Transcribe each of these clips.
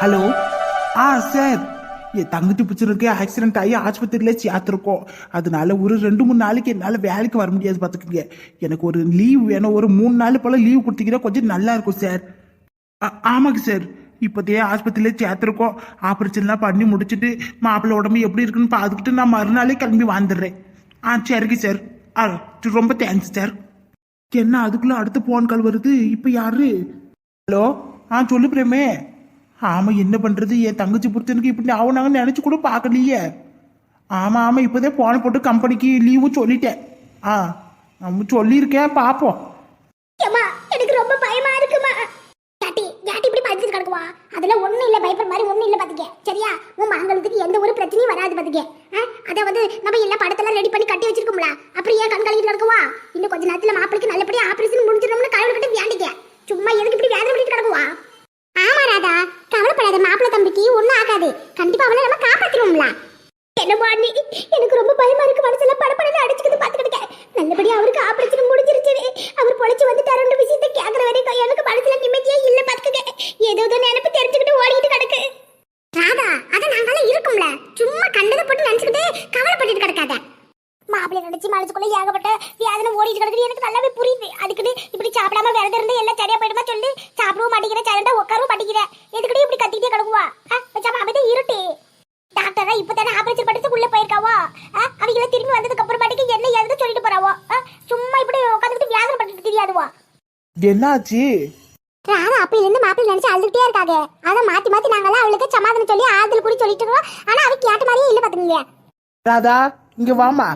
Hello ஆ sir. என் தங்கச்சி பிடிச்சிருக்கு accident ஆகி ஆஸ்பத்திரியில சேர்த்துருக்கோம். அதனால ஒரு ரெண்டு மூணு நாளைக்கு என்னால் வேலைக்கு வர முடியாது பார்த்துக்கோங்க. எனக்கு ஒரு லீவ் வேணும். ஒரு மூணு நாள் போல் லீவ் கொடுத்தீங்கன்னா கொஞ்சம் நல்லா இருக்கும் சார். ஆ- ஆமாங்க சார். இப்போதையே ஆஸ்பத்திரியில சேர்த்துருக்கோம். ஆப்ரேஷன்லாம் பண்ணி முடிச்சுட்டு மாப்பிள்ளை உடம்பு எப்படி இருக்குன்னு பார்த்துக்கிட்டு நான் மறுநாளே கிளம்பி வந்துடுறேன். ஆ சரிங்க சார். ஆ ரொம்ப தேங்க்ஸ் சார். என்ன அதுக்குள்ள அடுத்த போன் கால் வருது? இப்போ யாரு? ஹலோ ஆ சொல்லு பிரேமே. ஆமா என்ன பண்றது? என் தங்கச்சி புருஷனுக்கு இப்படி ஆகுனாங்கன்னு நினைச்சு கூட பார்க்கலையே. ஆமா ஆமா இப்போதே போன போட்டு கம்பெனிக்கு லீவும் சொல்லிட்டேன். ஆ நம்ம சொல்லியிருக்கேன் பார்ப்போம். ஏம்மா எனக்கு ரொம்ப பயமா இருக்குமா? யாட்டி யாட்டி இப்படி பார்த்துட்டு கிடக்குவா? அதுல ஒன்றும் இல்ல பயப்படுற மாதிரி ஒன்றும் இல்ல பாத்துக்க. சரியா? உன் மகங்களுக்கு எந்த ஒரு பிரச்சனையும் வராது பாத்துக்க. அத வந்து நம்ம எல்லா படத்தெல்லாம் ரெடி பண்ணி கட்டி வச்சிருக்கோம்ல அப்புறம் ஏன் கண் கலங்கிட்டு கிடக்குவா இன்னும் கொஞ்ச நேரத்துல மாப்பிளைக்கு நல்லபடியா ஆபரேஷன் முடிஞ்சிடும்னு கடவுள் கிட்ட வேண்டிக்க. சும்மா எதுக்கு இப்படி வேதனை பண்ணிட்டு கிடக்குவா ஆமா ராதா கவலைப்படாத மாப்பிள்ளை தம்பிக்கு ஒண்ணும் ஆகாது கண்டிப்பா அவளை நம்ம காப்பாத்திடுவோம்ல என்னமா நீ எனக்கு ரொம்ப பயமா இருக்கு மனசுல படப்படல அடிச்சுக்கிட்டு பாத்துக்கிட்டு நல்லபடியா அவருக்கு ஆபரேஷன் முடிஞ்சிருச்சு அவர் பொழைச்சு வந்துட்டாருன்ற விஷயத்தை கேக்குற வரைக்கும் எனக்கு மனசுல நிம்மதியே இல்ல பாத்துக்கங்க ஏதோ ஏதோ நினைப்பு தெரிஞ்சுக்கிட்டு ஓடிட்டு கிடக்கு ராதா அத நாங்களாம் இருக்கும்ல சும்மா கண்டதை போட்டு நினைச்சுக்கிட்டு கவலைப்பட்டுட்டு கிடக்காத மாப்பிள்ளை நினைச்சு மனசுக்குள்ள ஏகப்பட்ட வியாதனை ஓடிட்டு கிடக்குது எனக்கு நல்லாவே புரியுது அதுக்குன்னு இப்படி சாப்பிடாம விரதம் இருந்து எல்லாம் சரியா போயிடுமா சொல்லி சாப்பிடவும் மாட்டேங்கிறேன் சரண்டா உட்காரவும் மாட்டேங்கிறேன் எதுக்கடி இப்படி கத்திக்கிட்டே கிடக்குவா? வச்சாம அமைதி இருட்டு. டாக்டர் தான் இப்பதானே ஆபரேஷன் பண்ணிட்டு உள்ள போயிருக்காவோ? அவங்கள திரும்பி வந்ததுக்கு அப்புறமாட்டிக்கு என்ன ஏதுன்னு சொல்லிட்டு போறாவோ? சும்மா இப்படி உட்காந்துட்டு வியாதனை பண்ணிட்டு தெரியாதுவோ? என்னாச்சு? ராதா அப்பையில இருந்து மாப்பிள்ளை நினைச்சு அழுதுகிட்டே இருக்காங்க. அத மாத்தி மாத்தி நாங்கெல்லாம் அவளுக்கு சமாதானம் சொல்லி ஆறுதல் கூட சொல்லிட்டு இருக்கோம். ஆனா அவ கேட்ட மாதிரியே இல்ல பாத்துங்க ராதா இங்க வாமா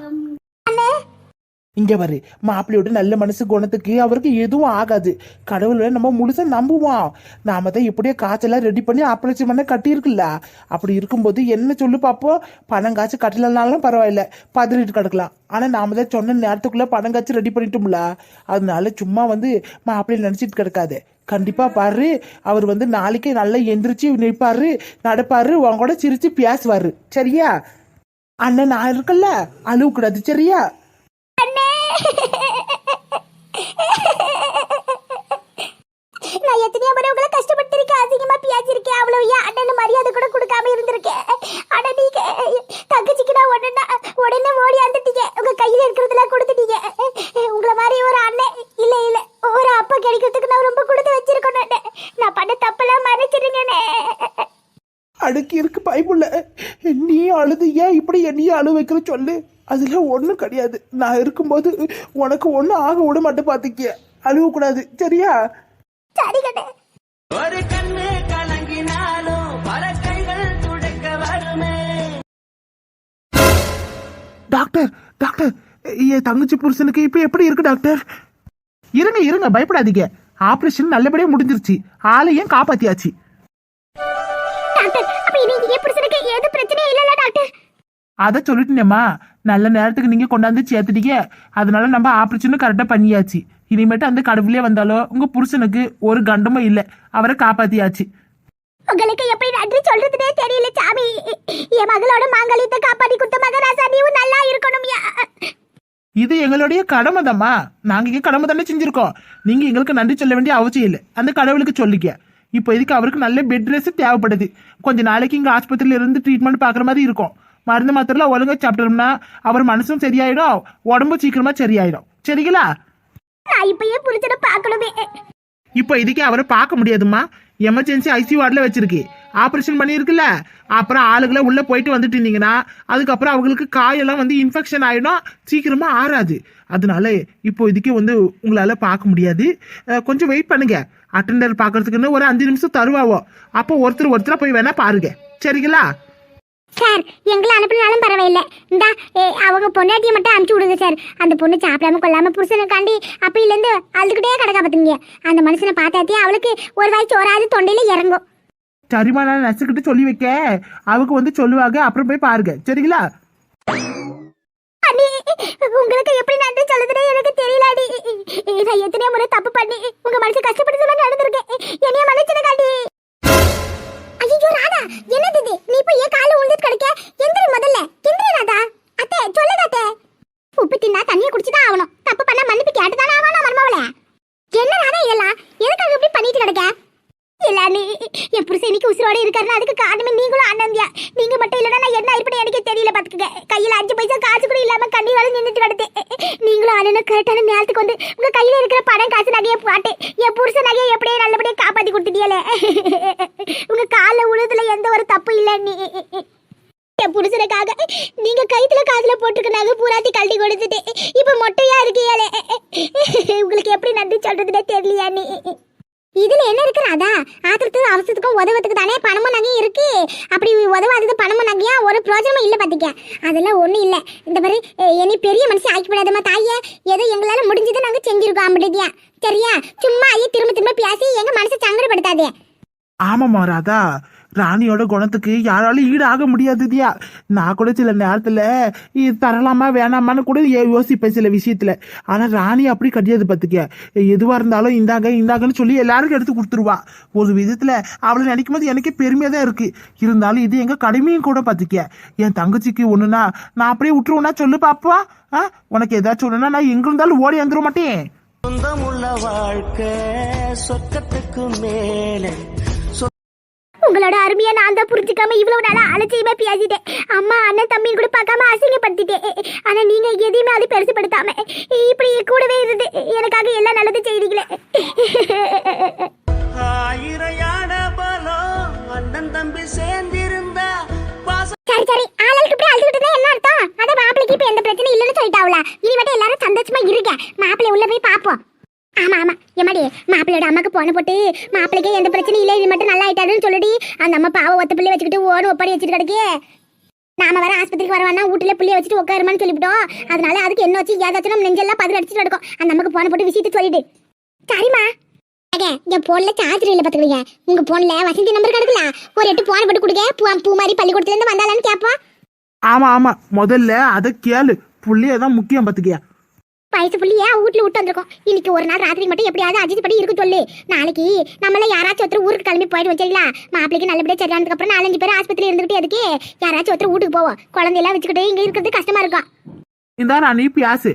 இங்க பாரு மாப்பிள்ளையோட நல்ல மனசு குணத்துக்கு அவருக்கு எதுவும் ஆகாது. கடவுளை நம்ம முழுசா நம்புவோம். நாம தான் இப்படியே காய்ச்சலாம் ரெடி பண்ணி ஆப்ரேஷன் பண்ண கட்டியிருக்குல்ல? அப்படி இருக்கும்போது என்ன சொல்லு பார்ப்போம் பணம் காய்ச்சி கட்டலனாலும் பரவாயில்ல பதறிட்டு கிடக்கலாம். ஆனா நாம தான் சொன்ன நேரத்துக்குள்ள பணம் காய்ச்சி ரெடி பண்ணிட்டோம்ல? அதனால சும்மா வந்து மாப்பிள்ளை நினைச்சிட்டு கிடக்காது. கண்டிப்பா பாரு அவர் வந்து நாளைக்கே நல்லா எந்திரிச்சு நிற்பாரு நடப்பாரு உன் கூட சிரிச்சு பேசுவாரு. சரியா? அண்ணன் நான் இருக்கல அழுவ கூடாது சரியா நான் எத்தனையோ முறை உங்களை கஷ்டப்பட்டிருக்கேன் அதிகமா பேசியிருக்கேன் அவ்வளவு ஏன் அண்ணன் மரியாதை கூட கொடுக்காம இருந்திருக்கேன் ஆனா நீங்க தங்கச்சிக்கு நான் உடனே உடனே ஓடி வந்துட்டீங்க உங்க கையில இருக்கிறதெல்லாம் கொடுத்துட்டீங்க உங்களை மாதிரி ஒரு அண்ணன் இல்ல இல்ல ஒரு அப்பா கிடைக்கிறதுக்கு நான் ரொம்ப கொடுத்து வச்சிருக்கணும் நான் பண்ண தப்பெல்லாம் மறைச்சிருங்கண்ணே அடுக்கி இருக்கு பைப்புள்ள நீ அழுது ஏன் இப்படி என்னையும் அழு வைக்கிற சொல்லு. அதுல ஒண்ணும் கிடையாது. நான் இருக்கும்போது உனக்கு ஒண்ணும் ஆக விட மாட்டேன் பாத்துக்கிய. அழுவ கூடாது. சரியா? சரி கண்ணே. ஒரு கண்ணு கலங்கினாலும் பல கைகள் துடைக்க வருமே. டாக்டர் டாக்டர் என் தங்கச்சி புருஷனுக்கு இப்ப எப்படி இருக்கு டாக்டர்? இருங்க இருங்க பயப்படாதீங்க. ஆபரேஷன் நல்லபடியா முடிஞ்சிருச்சு. ஆளையும் காப்பாத்தியாச்சு. டாக்டர் அப்ப இனி என் புருஷனுக்கு எது பிரச்சனையும் இல்லல டாக்டர். அதை சொல்லிட்டேனேம்மா. நல்ல நேரத்துக்கு நீங்க கொண்டாந்து சேர்த்துட்டீங்க. அதனால நம்ம ஆபரேஷனும் கரெக்டா பண்ணியாச்சு. இனிமேட்டு அந்த கடவுளே வந்தாலும் உங்க புருஷனுக்கு ஒரு கண்டமும் இல்லை. அவரை காப்பாத்தியாச்சு. உங்களுக்கு எப்படி நன்றி சொல்றதுனே தெரியல சாமி. என் மகளோட மாங்கல்யத்தை காப்பாத்தி குத்த மகராசா நீயும் நல்லா இருக்கணும்யா இது எங்களுடைய கடமை தாம்மா. நாங்க இங்க கடமை தானே செஞ்சிருக்கோம். நீங்க எங்களுக்கு நன்றி சொல்ல வேண்டிய அவசியம் இல்லை. அந்த கடவுளுக்கு சொல்லிக்க. இப்போ இதுக்கு அவருக்கு நல்ல பெட் ரெஸ்ட் தேவைப்படுது. கொஞ்ச நாளைக்கு இங்க ஆஸ்பத்திரியில இருந்து ட்ரீட்மெண்ட் பாக்குற மாதிரி இருக்கும். மருந்து மாத்திரலாம் ஒழுங்கா சாப்பிட்டோம்னா அவர் மனசும் சரியாயிடும் உடம்பும் சீக்கிரமா சரியாயிடும். சரிங்களா? நான் இப்ப என் புருஷனை பார்க்கணுமே. இப்போ இதுக்கே அவரை பார்க்க முடியாதும்மா. எமர்ஜென்சி ஐசியூ வார்டில் வச்சிருக்கு. ஆப்ரேஷன் பண்ணியிருக்குல்ல. அப்புறம் ஆளுகளை உள்ள போயிட்டு வந்துட்டு இருந்தீங்கன்னா அதுக்கப்புறம் அவங்களுக்கு காயெல்லாம் வந்து இன்ஃபெக்ஷன் ஆயிடும். சீக்கிரமா ஆறாது. அதனால இப்போ இதுக்கே வந்து உங்களால பார்க்க முடியாது. கொஞ்சம் வெயிட் பண்ணுங்க. அட்டெண்டர் பார்க்கறதுக்குன்னு ஒரு அஞ்சு நிமிஷம் தருவாவோ. அப்போ ஒருத்தர் ஒருத்தரா போய் வேணா பாருங்க. சரிங்களா? சார் எங்களை அனுப்பினாலும் பரவாயில்ல. இந்தா அவங்க பொண்டாட்டியை மட்டும் அனுப்பிச்சு விடுங்க சார். அந்த பொண்ணு சாப்பிடாம கொள்ளாம புருஷனுக்காண்டி அப்பையில இருந்து அழுதுகிட்டே கிடக்கா பாத்துங்க அந்த மனுஷனை பார்த்தாத்தே அவளுக்கு ஒரு வாய் சோறாது தொண்டையில இறங்கும். சரிம்மா நான் நச்சுக்கிட்டு சொல்லி வைக்க. அவங்க வந்து சொல்லுவாங்க அப்புறம் போய் பாருங்க. சரிங்களா? உங்களுக்கு எப்படி நன்றி சொல்லுதுனே எனக்கு தெரியல அடி நான் எத்தனையோ முறை தப்பு பண்ணி உங்க மனசு கஷ்டப்படுத்த மாதிரி நடந்திருக்கேன். என்னைய மன்னிச்சிருக்காண்டி ஐயோ ராதா என்னது இது? நீ போய் ஏன் கால உண்டு கிடக்க? எந்திர முதல்ல. எந்திர ராதா. அத்தை சொல்லுங்க அத்தை. உப்பு தின்னா தண்ணியை குடிச்சுதான் ஆகணும். தப்பு பண்ணா மன்னிப்பு கேட்டுதானே ஆகணும் மருமவளே? என்ன ராதா இதெல்லாம்? எதுக்காக இப்படி பண்ணிட்டு கிடக்க? இல்ல நீ என் புருஷன் இன்னைக்கு உசுரோட இருக்காருன்னு அதுக்கு காரணமே நீங்களும் அண்ணந்தியா நீங்க மட்டும் இல்லைன்னா நான் என்ன இருப்பேன்னு எனக்கே தெரியல பாத்துக்கங்க கையில அஞ்சு பைசா காசு கூட இல்லாம கண்ணீரால நின்றுட்டு கிடந்து நீங்களும் அண்ணனும் கரெக்டான நேரத்துக்கு வந்து உங்க கையில இருக்கிற பணம் காசு நகையை பாட்டு என் புருஷன் நகையை எப்படியே நல்லபடியா காப்பாத்தி கொடுத்துட்டியலே உங்க கால உழுதுல எந்த ஒரு தப்பு இல்லை நீ என் புருஷனுக்காக நீங்க கைத்துல காதுல போட்டுருக்க நகை பூராத்தி கழட்டி கொடுத்துட்டு இப்ப மொட்டையா இருக்கியாலே உங்களுக்கு எப்படி நன்றி சொல்றதுனே தெரியலையா நீ? இதுல என்ன இருக்கிறாதா ஆத்திரத்துக்கும் அவசரத்துக்கும் உதவத்துக்கு தானே பணமும் நகையும் இருக்கு. அப்படி உதவாதது பணமும் நகையா? ஒரு பிரோஜனமும் இல்லை பாத்துக்க அதெல்லாம் ஒண்ணும் இல்லை. இந்த மாதிரி என்னை பெரிய மனுஷன் ஆக்கிவிடாதம்மா தாயே. ஏதோ எங்களால முடிஞ்சதை நாங்க செஞ்சிருக்கோம் அப்படியா சரியா? சும்மா ஐயா திரும்ப திரும்ப பேசி எங்க மனசை சங்கடப்படுத்தாதே. ஆமாம்மா ராதா. ராணியோட குணத்துக்கு யாராலும் ஈடு ஆக முடியாதுதியா நான் கூட சில நேரத்தில் தரலாமா வேணாமான்னு கூட யோசிப்பேன் சில விஷயத்தில். ஆனால் ராணி அப்படி கிடையாது பார்த்துக்க எதுவாக இருந்தாலும் இந்தாங்க இந்தாங்கன்னு சொல்லி எல்லாருக்கும் எடுத்து கொடுத்துருவா. ஒரு விதத்தில் அவளை நினைக்கும் போது எனக்கே பெருமையாக தான் இருக்குது இருந்தாலும் இது எங்கள் கடமையும் கூட பார்த்துக்க என் தங்கச்சிக்கு ஒன்றுனா நான் அப்படியே விட்டுருவேன்னா சொல்லு பாப்பா. ஆ? உனக்கு ஏதாச்சும் ஒன்றுனா நான் எங்கே இருந்தாலும் ஓடி வந்துட மாட்டேன். சொந்தமுள்ள வாழ்க்கை சொர்க்கத்துக்கு மேலே. உங்களோட அருமையா நான் தான் புரிஞ்சுக்காம இவ்வளவு நாளா அலட்சியமா பேசிட்டேன். அம்மா அண்ணன் தம்பி கூட பார்க்காம அசிங்கப்படுத்திட்டேன். ஆனா நீங்க எதையுமே அது பெருசுப்படுத்தாம இப்படி கூடவே இருந்து எனக்காக எல்லாம் நல்லது செய்றீங்களே. ஆயிரையான பலம் அண்ணன் தம்பி சேர்ந்திருந்தா பாச சரி சரி ஆளுக்கு இப்படி அழுதுகிட்டு இருந்தா என்ன அர்த்தம்? அத மாப்பிளைக்கு இப்ப எந்த பிரச்சனையும் இல்லைன்னு சொல்லிட்டாவுல. இனி மட்டும் எல்லாரும் சந்தோஷமா இருக்க மாப்பிள்ளை உள்ள போய் பாப்போம் ஆமா ஆமா. எம்மாடி மாப்பிள்ளையோட அம்மாக்கு போன போட்டு மாப்பிள்ளைக்கே எந்த பிரச்சனையும் இல்லை இது மட்டும் நல்லா ஆயிட்டாருன்னு சொல்லிடி. அந்த அம்மா பாவ ஒத்த பிள்ளை வச்சுக்கிட்டு ஓடு ஒப்பாடி வச்சுட்டு கிடக்கே. நாம வர ஆஸ்பத்திரிக்கு வரவானா வீட்டுல புள்ளிய வச்சுட்டு உட்காருமான்னு சொல்லிவிட்டோம். அதனால அதுக்கு என்ன வச்சு ஏதாச்சும் நம்ம நெஞ்செல்லாம் பதில் அடிச்சுட்டு கிடக்கும் அந்த அம்மாக்கு போன போட்டு விஷயத்தை சொல்லிடு. சரிம்மா. என் போன்ல சார்ஜர் இல்ல பாத்துக்கிறீங்க உங்க போன்ல வசந்தி நம்பர் கிடக்கல ஒரு எட்டு போன் போட்டு கொடுங்க. பூ பூ மாதிரி பள்ளிக்கூடத்துல இருந்து வந்தாலான்னு கேப்போம் ஆமா ஆமா. முதல்ல அதை கேளு. புள்ளியதான் முக்கியம் பாத்துக்கியா வயசு புள்ளிய வீட்டுல விட்டு வந்திருக்கோம்? இன்னைக்கு ஒரு நாள் ராத்திரி மட்டும் எப்படியாவது அஜித் படி இருக்கு சொல்லு. நாளைக்கு நம்மள யாராச்சும் ஒருத்தர் ஊருக்கு கிளம்பி போயிடுவோம் சரிங்களா? மாப்பிளைக்கு நல்லபடியா சரியானதுக்கு அப்புறம் நாலஞ்சு பேர் ஆஸ்பத்திரி இருந்துகிட்டே அதுக்கு யாராச்சும் ஒருத்தர் வீட்டுக்கு போவோம். குழந்தையெல்லாம் வச்சுக்கிட்டு இங்க இருக்கிறது கஷ்டமா இருக்கும். இந்த நான் நீ பியாசு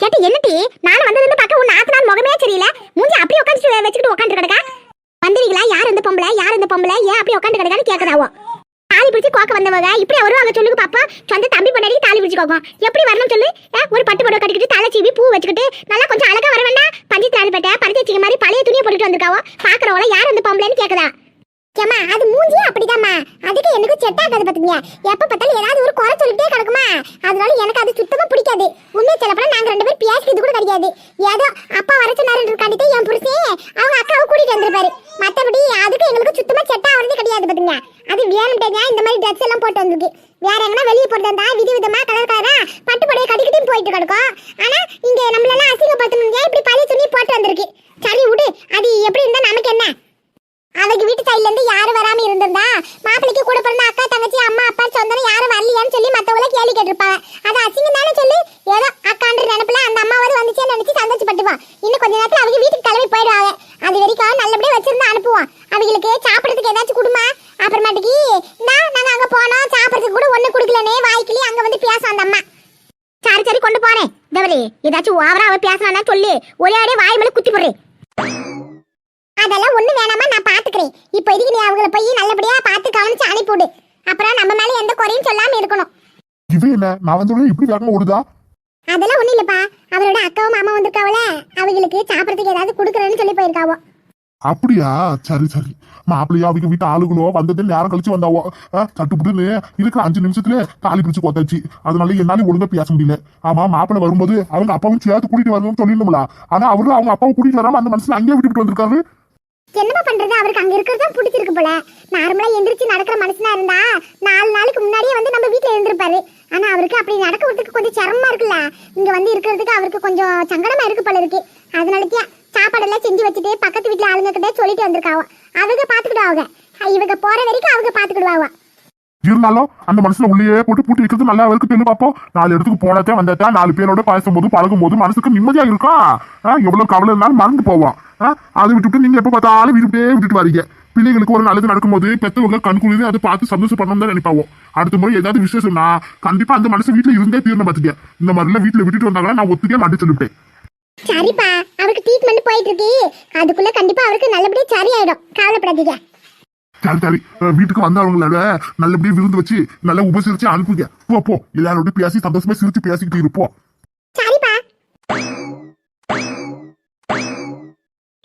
கேட்டு என்னட்டி? நானும் வந்ததுல பார்க்க உன் நாத்து முகமே சரியில்லை. மூஞ்சி அப்படியே உட்காந்து வச்சுக்கிட்டு உட்காந்து கிடக்கா? வந்தீங்களா யார் இந்த பொம்பளை? யார் இந்த பொம்பளை? ஏன் அப்படியே உட்காந்து கிடக்கான்னு கேக்குறாவோ பார்க்க வந்தவங்க இப்படி வருவாங்க சொல்லுங்க பாப்பா. சொந்த தம்பி பொண்டாடி தாலி பிடிச்சுக்கோங்க எப்படி வரணும் சொல்லு. ஒரு பட்டு புடவை கட்டிக்கிட்டு தலை சீவி பூ வச்சுக்கிட்டு நல்லா கொஞ்சம் அழகா வர வேண்டாம். பஞ்சு பட்ட பரிச்சை மாதிரி பழைய துணியை போட்டுட்டு வந்திருக்காவோ. பாக்குறவங்கள யார் வந்து பொம்பளைன்னு கேக்குதா? ஏமா அது மூஞ்சியே அப்படிதாம்மா. அதுக்கு எனக்கு செட் ஆகாது பாத்துக்கங்க. எப்ப பார்த்தாலும் ஏதாவது ஒரு குறை சொல்லிட்டே கிடக்குமா? அதனால எனக்கு அது சுத்தமா பிடிக்காது. உண்மையை சொல்லப்போனா நாங்க ரெண்டு பேரும் பேசிக்கிறது கூட கிடையாது. ஏதோ அப்பா வர சொன்னாருன்னு என் புருஷே அவங்க அக்காவை கூட்டிட்டு வந்திருப்பாரு. மத்தபடி அதுக்கு எங்களுக்கு சுத்தமா செட் ஆகுறது கிடையாது பாத்துங்க அது வேணும்ட்டேங்க இந்த மாதிரி ட்ரெஸ் எல்லாம் போட்டு வந்திருக்கு. வேற எங்கன்னா வெளியே போட்டு வந்தா வித விதமா கலர் கலரா பட்டு புடவை கட்டிக்கிட்டு போயிட்டு கிடக்கும் ஆனா இங்க நம்மளெல்லாம் ஏன் இப்படி பழைய துணி போட்டு வந்திருக்கு? சரி விடு அது எப்படி இருந்தா நமக்கு என்ன அவங்க வீட்டு சைடுல இருந்து யாரும் வராம இருந்திருந்தா மாப்பிளைக்கு கூட பிறந்த அக்கா தங்கச்சி அம்மா அப்பா சொந்தம் யாரும் வரலையான்னு சொல்லி மத்தவங்கள கேள்வி கேட்டிருப்பாங்க. அது அசிங்கம் தானே சொல்லி ஏதோ அக்கான்ற நினைப்புல அந்த அம்மாவது வந்துச்சேன்னு நினைச்சு சந்தோஷப்பட்டுவான் இன்னும் கொஞ்ச நேரத்துல அவங்க வீட்டுக்கு கிளம்பி போயிடுவாங்க. அது வரைக்கும் நல்லபடியா வச்சிருந்து அனுப்புவான். அவங்களுக்கு சாப்பிடறதுக்கு ஏதாச்சும் கொடுமா? அப்புறமேட்டுக்கு நான் நாங்க அங்க போனோம். சாப்பிடறதுக்கு கூட ஒண்ணு கொடுக்கலனே வாய்க்கிலே அங்க வந்து பேசும் அந்த அம்மா. சரி சரி கொண்டு போறேன். தேவலி ஏதாச்சும் ஓவரா அவ பேசினா சொல்லு. ஒரே அடியே வாய் மேல குத்தி போடுறேன். அதெல்லாம் ஒண்ணு வேணாமா நான் பாத்துக்கிறேன். இப்போ இதுக்கு நீ அவங்கள போய் நல்லபடியா பார்த்து கவனிச்சு அனுப்பிவிடு. அப்புறம் நம்ம மேல எந்த குறையும் சொல்லாம இருக்கணும். இவன் என்ன? நான் வந்து இப்படி வேகமா ஓடுதா? அதெல்லாம் ஒண்ணு இல்லப்பா. அவரோட அக்காவும் மாமா வந்திருக்காவல அவங்களுக்கு சாப்பிடறதுக்கு ஏதாவது கொடுக்குறேன்னு சொல்லி போயிருக்காவோ. அப்படியா? சரி சரி. மாப்பிள்ளையா அவங்க வீட்டு ஆளுகளோ வந்தது நேரம் கழிச்சு வந்தாவோ. ஆ, சட்டுப்புட்டுன்னு இருக்கிற அஞ்சு நிமிஷத்துல தாலி பிடிச்சு கொத்தாச்சு. அதனால என்னால ஒழுங்கா பேச முடியல. ஆமா மாப்பிள்ளை வரும்போது அவங்க அப்பாவும் சேர்த்து கூட்டிட்டு வரணும்னு சொல்லிருந்தோம்ல ஆனா அவரு அவங்க அப்பாவை கூட்டிட்டு வராம அந்த மனுஷன் அங்கேயே விட்டுட்டு வந்திருக்காரு. என்னப்பா பண்றது? அவருக்கு அங்க இருக்கிறது தான் பிடிச்சிருக்கு போல. நார்மலா எந்திரிச்சு நடக்கிற மனுஷனா இருந்தா நாலு நாளுக்கு முன்னாடியே வந்து நம்ம வீட்டுல இருந்திருப்பாரு ஆனா அவருக்கு அப்படி நடக்கிறதுக்கு கொஞ்சம் சிரமமா இருக்குல்ல? இங்க வந்து இருக்கிறதுக்கு அவருக்கு கொஞ்சம் சங்கடமா இருக்கு போல இருக்கு. அதனாலக்கே சாப்பாடெல்லாம் செஞ்சு வச்சுட்டு பக்கத்து வீட்டுல ஆளுங்க கிட்ட சொல்லிட்டு வந்திருக்காவோ. அவங்க பாத்துக்கிடுவாங்க. இவங்க போற வரைக்கும் அவங்க பாத்துக்கிடுவாங்க இருந்தாலும் அந்த மனுஷன் உள்ளே போட்டு பூட்டி வைக்கிறது நல்லா அவருக்கு தெரியும் பார்ப்போம் நாலு இடத்துக்கு போனதே வந்ததா நாலு பேரோட பேசும் போது பழகும் போது மனசுக்கு நிம்மதியா இருக்கா? எவ்வளவு கவலை இருந்தாலும் மறந்து போவோம். அதை விட்டுட்டு நீங்க எப்ப பார்த்தாலும் விட்டுட்டே விட்டுட்டு வரீங்க. பிள்ளைங்களுக்கு ஒரு நல்லது நடக்கும்போது பெற்றவங்க கண்குளிர் அதை பார்த்து சந்தோஷப்படணும் தான் நினைப்பாவோ? அடுத்த முறை ஏதாவது விசேஷம்னா கண்டிப்பா அந்த மனுஷன் வீட்டுல இருந்தே தீர்ந்து பாத்துக்க. இந்த மாதிரிலாம் வீட்டுல விட்டுட்டு வந்தாங்கன்னா நான் ஒத்துக்கே மாட்டே சரிப்பா அவருக்கு ட்ரீட்மெண்ட் போயிட்டு இருக்கு. அதுக்குள்ள கண்டிப்பா அவருக்கு நல்லபடியா சரியாயிடும். கவலைப்படாதீங்க. சரி சரி. வீட்டுக்கு வந்தவங்களோட நல்லபடியா விருந்து வச்சு நல்லா உபசரிச்சு அனுப்புங்க. போ போ. எல்லாரோட பேசி சந்தோஷமா சிரிச்சு பேசிக்கிட்டு இருப்போம்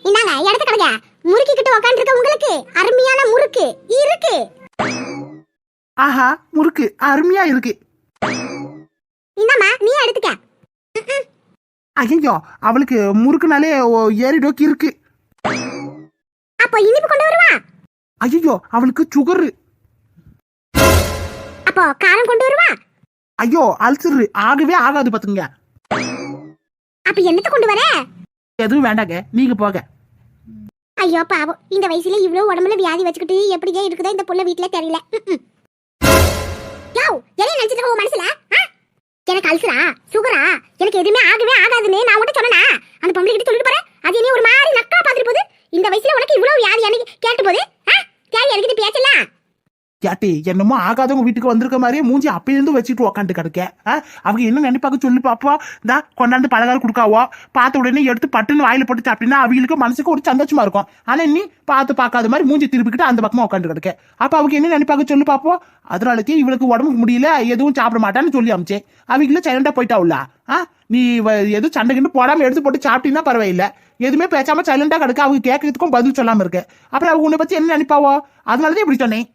இந்தாங்க இடத்த கடைங்க முறுக்கி கிட்ட உட்காந்துருக்க உங்களுக்கு. அருமையான முறுக்கு. இருக்கு. ஆஹா முறுக்கு. அருமையா இருக்கு. இந்தாம்மா நீ எடுத்துக்க. ஐயோ அவளுக்கு முறுக்குனாலே ஓ- ஏறி டோக்கி இருக்கு. அப்போ இனிப்பு கொண்டு வருவா? ஐயோ அவளுக்கு சுகரு. அப்போ காரம் கொண்டு வருவா? ஐயோ அல்சரு. ஆகவே ஆகாது பாத்துங்க அப்ப என்னத்த கொண்டு வர? எதுவும் வேண்டாங்க. நீங்க போக ஐயோ பாவம். இந்த வயசுல இவ்வளவு உடம்புல வியாதி வச்சுக்கிட்டு எப்படியே இருக்குதோ இந்த புள்ள வீட்டுல தெரியல. யோவ், என்ன நினைச்சிட்டு உன் மனசுல? எனக்கு அல்சரா? சுகரா? எனக்கு எதுவுமே ஆகவே ஆகாதுன்னு நான் உன்கிட்ட சொன்னேனா? அந்த பொம்பளை கிட்ட சொல்லிட்டு போறேன். அது என்ன ஒரு மாதிரி நக்கா பாத்துட்டு போகுது. இந்த வயசுல உனக்கு இவ்வளவு வியாதி அன்னைக்கு கேட்டு போகுது. ஆ? கேள்வி கேட்டி என்னமோ ஆகாதவங்க வீட்டுக்கு வந்திருக்க மாதிரியே மூஞ்சி அப்பயிருந்து வச்சுட்டு உக்காந்து கிடக்க. ஆ? அவங்க என்ன நினைப்பாக்க சொல்லி பாப்பா? இந்தா கொண்டாந்து பலகாரம் கொடுக்காவோ? பார்த்த உடனே எடுத்து பட்டுன்னு வாயில போட்டு சாப்பிட்டீங்கன்னா அவங்களுக்கு மனசுக்கு ஒரு சந்தோஷமா இருக்கும். ஆனா நீ பார்த்து பார்க்காத மாதிரி மூஞ்சி திருப்பிக்கிட்டு அந்த பக்கமா உட்காந்து கிடக்க. அப்ப அவங்க என்ன நினைப்பாக்க சொல்லி பாப்போம் அதனாலத்தையும் இவளுக்கு உடம்புக்கு முடியல எதுவும் சாப்பிட மாட்டான்னு சொல்லி அமிச்சேன் அவங்களும் சைலண்டா போயிட்டாவுல ஆ நீ வ- எதுவும் சண்டை கிண்டு போடாம எடுத்து போட்டு சாப்பிட்டீங்கன்னா பரவாயில்ல. எதுவுமே பேசாம சைலண்டா கிடக்க. அவங்க கேட்கறதுக்கும் பதில் சொல்லாம இருக்கு. அப்புறம் அவங்க உன்னை பத்தி என்ன நினைப்பாவோ? அதனாலதான் இப்படி சொன்னேன்.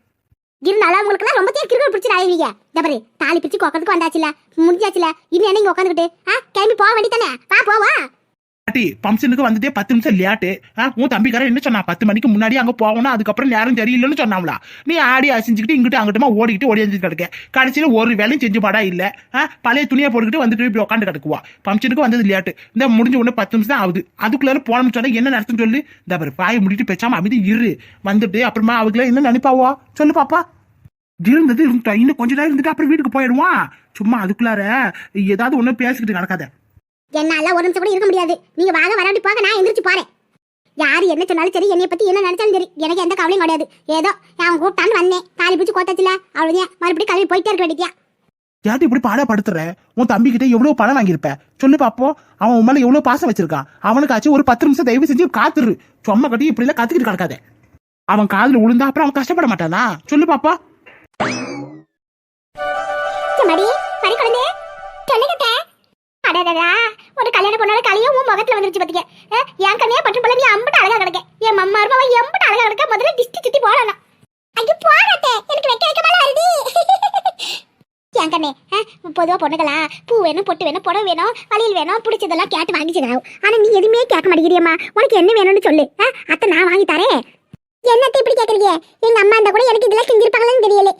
இருந்தாலும் உங்களுக்கு ரொம்ப கிரிக்கெட் பிடிச்சி ஆயிருவீங்க இந்த தாலி பிடிச்சி உட்காந்துக்கு வந்தாச்சுல முடிஞ்சாச்சுல. இன்னும் என்ன இங்க உட்காந்துக்கிட்டு ஆ கிளம்பி போக வேண்டியதானே வா போவா பாட்டி பம்ப்ஷனுக்கு வந்ததே பத்து நிமிஷம் லேட்டு. உன் தம்பிக்காரன் என்ன சொன்னா பத்து மணிக்கு முன்னாடி அங்க போகணும் அதுக்கப்புறம் நேரம் சரியில்லைன்னு சொன்னாங்களா நீ ஆடி அசிஞ்சுக்கிட்டு இங்கிட்டு அங்கிட்டமா ஓடிக்கிட்டு ஓடியாந்து கிடக்க. கடைசியில் ஒரு வேலையும் செஞ்சு பாடா இல்ல. ஆ, பழைய துணியை போட்டுக்கிட்டு வந்துட்டு இப்படி உட்காந்து கிடக்குவா. ஃபங்க்ஷனுக்கு வந்தது லேட்டு. இந்த முடிஞ்ச உடனே பத்து நிமிஷம் தான் ஆகுது. அதுக்குள்ளார போனோம்னு சொன்னா என்ன நடத்துன்னு சொல்லு. இந்த பாரு பாயை முடிட்டு பேசாம அமைதி இரு. வந்துட்டு அப்புறமா அவங்கள என்ன நினைப்பாவோ? சொல்லு பாப்பா. இருந்தது இருந்துட்டா. இன்னும் கொஞ்ச நேரம் இருந்துட்டு அப்புறம் வீட்டுக்கு போயிடுவான். சும்மா அதுக்குள்ளார ஏதாவது ஒண்ணு பேசிக்கிட்டு நடக்காத. என்னால ஒரு நிமிஷம் கூட இருக்க முடியாது. நீங்க வாங்க வராட்டி போக நான் எந்திரிச்சு போறேன். யாரு என்ன சொன்னாலும் சரி என்னை பத்தி என்ன நினைச்சாலும் சரி எனக்கு எந்த கவலையும் கிடையாது. ஏதோ அவன் கூப்பிட்டான்னு வந்தேன். தாலி பிடிச்சி கோத்தாச்சுல அவ்வளவுதான். மறுபடியும் கிளம்பி போயிட்டே இருக்க வேண்டியதா ஏன்டி இப்படி பாடப்படுத்துற உன் தம்பி கிட்ட எவ்வளவு பணம் வாங்கியிருப்ப? சொல்லு பாப்போம் அவன் உன் மேல எவ்வளவு பாசம் வச்சிருக்கான். அவனுக்காச்சும் ஒரு பத்து நிமிஷம் தயவு செஞ்சு காத்துரு. சும்மா கட்டி இப்படி எல்லாம் கத்துக்கிட்டு கிடக்காத. அவன் காதுல விழுந்தா அப்புறம் அவன் கஷ்டப்பட மாட்டானா? சொல்லு பாப்பா. மடி மடி குழந்தை அடடடா ஒரு கல்யாண பொண்ணோட கலையும் உன் முகத்துல வந்துருச்சு பாத்தீங்க என் கண்ணையா பட்டு போல நீ அம்பட்டு அழகா கிடக்க. என் மம்மா இருப்பா எம்பட்டு அழகா கிடக்க. முதல்ல டிஸ்டி சுத்தி போடலாம் ஐயோ போடட்டே. எனக்கு வெக்க வைக்க மேல வருது என் கண்ணே பொதுவா பூ வேணும் பொட்டு வேணும் புடவை வேணும் வளையல் வேணும் பிடிச்சதெல்லாம் கேட்டு வாங்கிச்சுதான் ஆனா நீ எதுவுமே கேட்க மாட்டேங்கிறியம்மா. உனக்கு என்ன வேணும்னு சொல்லு. அத்தை நான் வாங்கி தரேன். என்னத்தை இப்படி கேக்குறீங்க? எங்க அம்மா இருந்தா கூட எனக்கு இதெல்லாம் செஞ்சிருப்பாங்களான்னு தெரியல.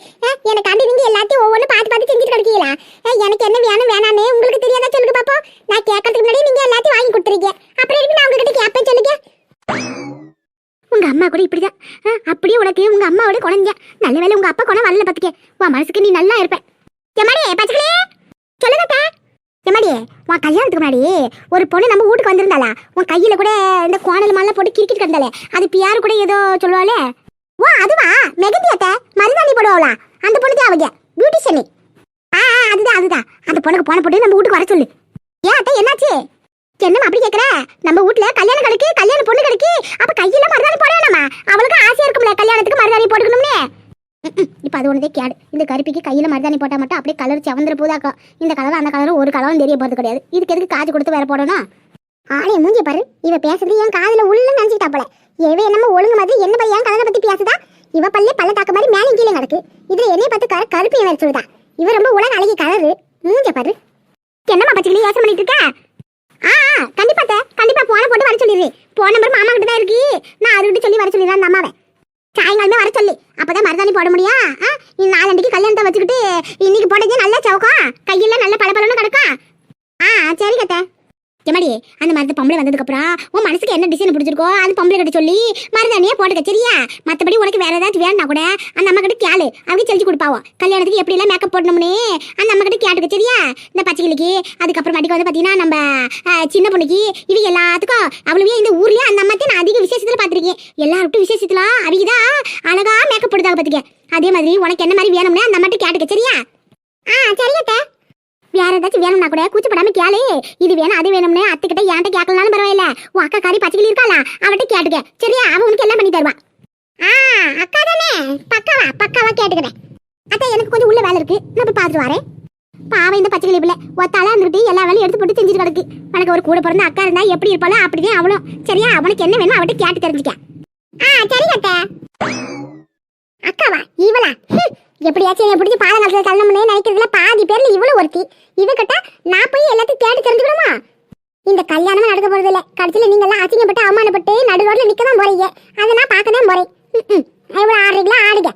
எனக்காண்டி நீங்க எல்லாத்தையும் ஒவ்வொன்றும் பார்த்து பார்த்து செஞ்சுட்டு கிடைக்கீங்களா? எனக்கு என்ன வேணும் வேணான்னு உங்களுக்கு தெரியாத? சொல்லுங்க நான் கேட்கறதுக்கு முன்னாடி நீங்க எல்லாத்தையும் வாங்கி கொடுத்துருக்கீங்க. அப்புறம் எதுக்கு நான் உங்ககிட்ட கேட்பேன் சொல்லுங்க? உங்க அம்மா கூட இப்படிதான். அஹ், அப்படியே உனக்கு உங்க அம்மாவோட குழந்தைங்க நல்ல வேளை உங்க அப்பா குணம் வரல பாத்துக்க. உன் மனசுக்கு நீ நல்லா இருப்ப. எம்மாடி பச்சைக்கிளே? சொல்லுங்க எம்மாடியே உன் கல்யாணத்துக்கு முன்னாடி ஒரு பொண்ணு நம்ம வீட்டுக்கு வந்திருந்தாளா? உன் கையில கூட இந்த கோணல் மாலாம் போட்டு கிரிக்கெட் கிடந்தாலே அது பியாரு கூட ஏதோ சொல்லுவாளே. ஓ அதுவா? மெகந்தி அத்தை மருதாணி போடுவாளா? அந்த பொண்ணு தான் அவங்க. பியூட்டிஷியனி ஆ ஆ, அதுதான் அதுதான். அந்த பொண்ணுக்கு போன போட்டு நம்ம வீட்டுக்கு வர சொல்லு. என்னாச்சு? என்னமா அப்படி கேக்குற? நம்ம வீட்ல கல்யாணம் கிடைக்கு கல்யாண பொண்ணு கிடைக்கு அப்ப கையில மருதாணி போட வேணாமா? அவளுக்கு ஆசையா இருக்கும்ல கல்யாணத்துக்கு மருதாணி போட்டுக்கணும்னே? இப்ப அது ஒன்றதே கேடு. இந்த கருப்பிக்கு கையில மருதாணி போட்டா மட்டும் அப்படியே கலர் செவந்துற போதாக்கா இந்த கலர் அந்த கலரும் ஒரு கலரும் தெரிய போறது கிடையாது. இதுக்கு எதுக்கு காசு கொடுத்து வேற போடணும்? ஆளைய மூஞ்சி பாரு. இவ பேசுறது என் காதுல உள்ள நினைச்சுட்டா போல. இவ என்னமோ ஒழுங்கு மாதிரி என்ன பையன் கலரை பத்தி பேசுதா? இவ பல்லே பல்ல தாக்க மாதிரி மேலே கீழே கிடக்கு இதுல என்னைய பார்த்து கரு கருப்பு வேற சொல்லுதா. இவ ரொம்ப உலக அழகி கலரு மூஞ்ச பாரு. என்னம்மா பச்சைக்கிளி யோசனை பண்ணிட்டு இருக்க? ஆ ஆ, கண்டிப்பா தே கண்டிப்பா போன போட்டு வர சொல்லிடுறேன் போன நம்பர் மாமா கிட்ட தான் இருக்கு. நான் அதுகிட்ட சொல்லி வர சொல்லிடுறேன் அந்த அம்மாவை. சாயங்காலமே வர சொல்லி. அப்பதான் மருதாணி போட முடியும் ஆ நீ நாலண்டிக்கு கல்யாணத்தை வச்சுக்கிட்டு இன்னைக்கு போட்டதே நல்ல சவுக்கம் கையில நல்ல பளபளன்னு கிடக்கும். ஆ சரி கத்தை. எம்மாடி அந்த மருந்து பொம்பளை வந்ததுக்கப்புறம் உன் மனசுக்கு என்ன டிசைன் பிடிச்சிருக்கோ அது பொம்பளை கிட்ட சொல்லி மருதாணியே போட்டுக்க சரியா? மற்றபடி உனக்கு வேற ஏதாச்சும் வேணும்னா கூட அந்த அம்மா கிட்ட கேளு. அவங்க செஞ்சு கொடுப்பாவோ கல்யாணத்துக்கு எப்படி எல்லாம் மேக்கப் போடணும்னு அந்த அம்மா கிட்ட கேட்டுக்க சரியா? இந்த பச்சைக்கிளிக்கு அதுக்கப்புறம் வந்து பார்த்தீங்கன்னா நம்ம சின்ன பொண்ணுக்கு இவங்க எல்லாத்துக்கும் அவ்வளவு இந்த ஊர்லயே அந்த அம்மாத்தையும் நான் அதிக விசேஷத்துல பார்த்துருக்கேன். எல்லாருக்கும் விசேஷத்துல அவங்க தான் அழகா மேக்கப் போடுதாங்க பார்த்துக்க அதே மாதிரி உனக்கு என்ன மாதிரி வேணும்னு அந்த அம்மாட்ட கேட்டுக்க சரியா? ஆ சரி வேற ஏதாச்சும் வேணும்னா கூட கூச்சப்படாம கேளு. இது வேணும் அது வேணும்னு அத்துக்கிட்ட என்கிட்ட கேட்கலனாலும் பரவாயில்ல. உன் அக்கா காரி பச்சைக்கிளி இருக்காளா? அவட்ட கேட்டுக்க. சரியா அவ உனக்கு எல்லாம் பண்ணி தருவா? ஆ அக்கா தானே? பக்காவா பக்காவா கேட்டுக்கிறேன் அத்தை எனக்கு கொஞ்சம் உள்ள வேலை இருக்கு. நான் போய் பார்த்துட்டு வரேன். பாவம் இந்த பச்சைக்கிளி பிள்ளை ஒத்தாலா இருந்துட்டு எல்லா வேலையும் எடுத்து போட்டு செஞ்சுட்டு கிடக்கு உனக்கு ஒரு கூட பிறந்த அக்கா இருந்தா எப்படி இருப்பாளோ அப்படிதான் அவளும். சரியா அவனுக்கு என்ன வேணும் அவட்ட கேட்டு தெரிஞ்சுக்க. ஆ சரி அத்தை. அக்காவா? இவளா? ஹம், எப்படியாச்சும் என்னை பிடிச்சி பாடம் நடத்துல கல்யாணம் நினைக்கிறதுல பாதி பேர்ல இவ்வளவு ஒருத்தி. இவகிட்ட நான் போய் எல்லாத்தையும் தேடி தெரிஞ்சுக்கணுமா? இந்த கல்யாணமே நடக்க போறது இல்ல. கடைசியில நீங்க எல்லாம் அசிங்கப்பட்டு அவமானப்பட்டு நடு ரோட்ல நிக்க தான் போறீங்க. அதை நான் பார்க்க தான் போறேன். ம், ம். இவ்வளவு ஆடுறீங்களா? ஆடுங்க.